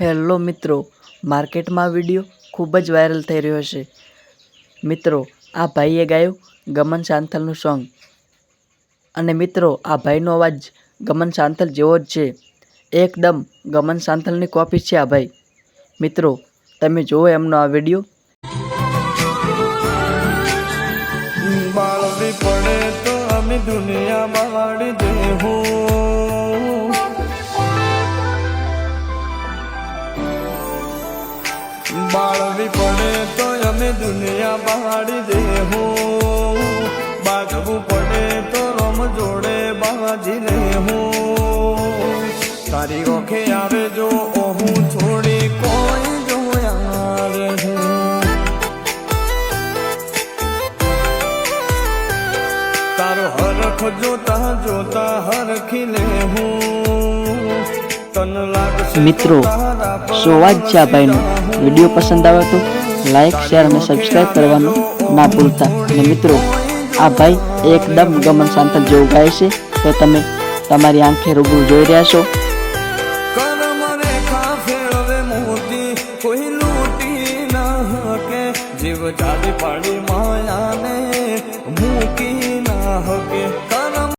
Hello મિત્રો, માર્કેટમાં video ખૂબ જ વાયરલ થઈ રહ્યો છે. મિત્રો, આ ભાઈએ ગાયું ગમન સાંથલનું સોંગ. અને મિત્રો, આ ભાઈનો અવાજ ગમન સાંથલ જેવો જ છે. એકદમ ગમન સાંથલની કોપી છે આ ભાઈ. મિત્રો, તમે જુઓ એમનો આ વીડિયો. બાળવી પડે તો અમે દુનિયા બહાડી દેવું બાળવી પડે તો અમે દુનિયા બહાડી દેવું બાજવું પડે તો રમ જોડે બાજી રહેવું તારી ઓખે આવે જો હું છોડી કોઈ જોયા રહે તારો હરખ જોતા જોતા હરખી લે હું તન લાગશે મિત્રો સોવાજ ઝાભાઈનો વીડિયો પસંદ આવે તો લાઈક શેર અને સબસ્ક્રાઈબ કરવાનું ના ભૂલતા. અને મિત્રો, આ ભાઈ એકદમ ગમન સાંતર જેવું ગાય છે. તો તમે તમારી આંખે રૂબરૂ જોઈ રહ્યા છો. જીવ ચાલી પાડી માયાને, મૂકી ના હકે.